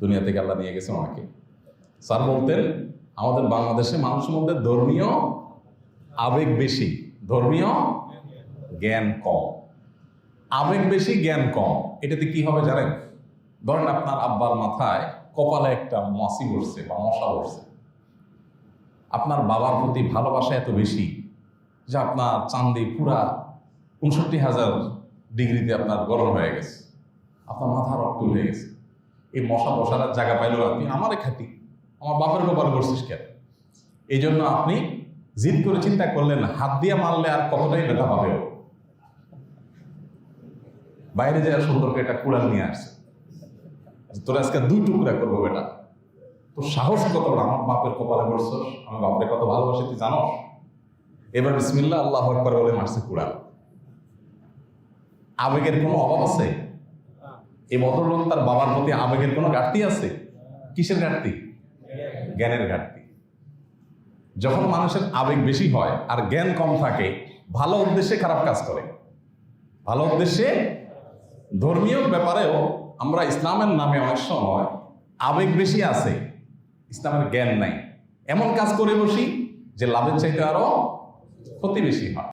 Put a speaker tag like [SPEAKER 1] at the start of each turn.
[SPEAKER 1] দুনিয়া থেকে আল্লাহ নিয়ে গেছে ওনাকে। স্যার বলতেন, আমাদের বাংলাদেশে মানুষের মধ্যে ধর্মীয় আবেগ বেশি। ধর্মীয় জ্ঞান কম। আবেগ বেশি, জ্ঞান কম। এটাতে কি হবে জানেন? ধরেন আপনার আব্বার মাথায় কপালে একটা মাসি বসছে বা মশা বসছে। আপনার বাবার প্রতি ভালোবাসা এত বেশি যে আপনার চান্দি পুরা উনষট্টি হাজার ডিগ্রিতে আপনার গরম হয়ে গেছে। আপনার মাথা রক্ত হয়ে গেছে। এই মশা বসার আর জায়গা পাইলেও আপনি আমারে খাতি। আমার বাপের কপালে বসছিস কেন? এই জন্য আপনি জিদ করে চিন্তা করলেন, হাত দিয়ে মারলে আর কতটাই ব্যথা পাবে বাইরে যায় সুন্দর করে একটা কুড়াল নিয়ে আসছে। তোর আজকে দুই টুকরা করব বেটা। তোর সাহস কত? আমার বাপের কপালে পড়ছস আমি বাপরে কত ভালোবাসি, তুই জানো এবার বিসমিল্লা আল্লাহ আকবার বলে মারছে কুড়াল। আবেগের কোনো অভাব আছে? এই ভদ্রলোক তার বাবার প্রতি আবেগের কোনো ঘাটতি আছে? কিসের ঘাটতি? জ্ঞানের ঘাটতি। যখন মানুষের আবেগ বেশি হয় আর জ্ঞান কম থাকে, ভালো উদ্দেশ্যে খারাপ কাজ করে। ভালো উদ্দেশ্যে ধর্মীয় ব্যাপারেও আমরা ইসলামের নামে অনেক সময় আবেগ বেশি আছে, ইসলামের জ্ঞান নাই। এমন কাজ করে বসি যে লাভের চাইতে আরও ক্ষতি বেশি হয়।